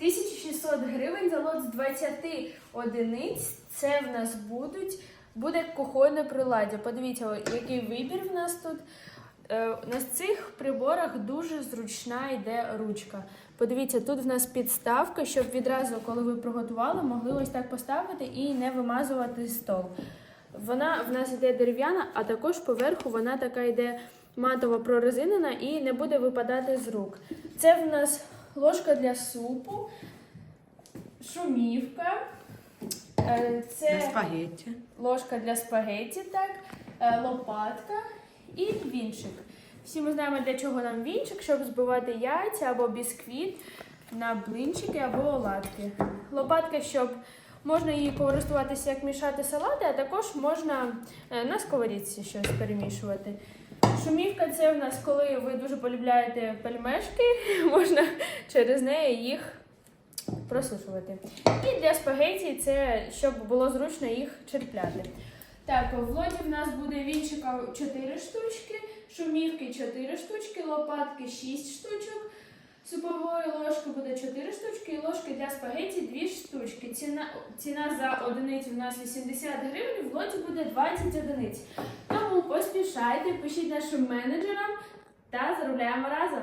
1600 гривень за лот з 20 одиниць. Це в нас будуть буде кухонне приладдя. Подивіться, який вибір в нас тут. Е, На цих приборах дуже зручна йде ручка. Подивіться, тут в нас підставка, щоб відразу, коли ви приготували, могли ось так поставити і не вимазувати стол. Вона в нас йде дерев'яна, а також поверху вона така йде матово прорезинена і не буде випадати з рук. Це в нас ложка для супу, шумівка. е, Для Це спагетті. ложка для спагетті, так, е, лопатка і вінчик. Всі ми знаємо, для чого нам вінчик, щоб збивати яйця або бісквіт на блинчики або оладки. Лопатка, щоб можна її користуватися як мішати салати, а також можна е, на сковорідці щось перемішувати. Шумівка це в нас, коли ви дуже полюбляєте пельмешки, можна через неї їх просушувати. І для спагеті це щоб було зручно їх черпляти. Так, в лоті в нас буде вінчика 4 штучки, шумівки 4 штучки, лопатки 6 штучок, супової ложки буде 4 штучки і ложки для спагеті 2 штучки. Ціна, ціна за одиницю в нас 80 гривень, в лоті буде 20 одиниць. Поспішайте, пишіть нашим менеджерам та заробляємо разом.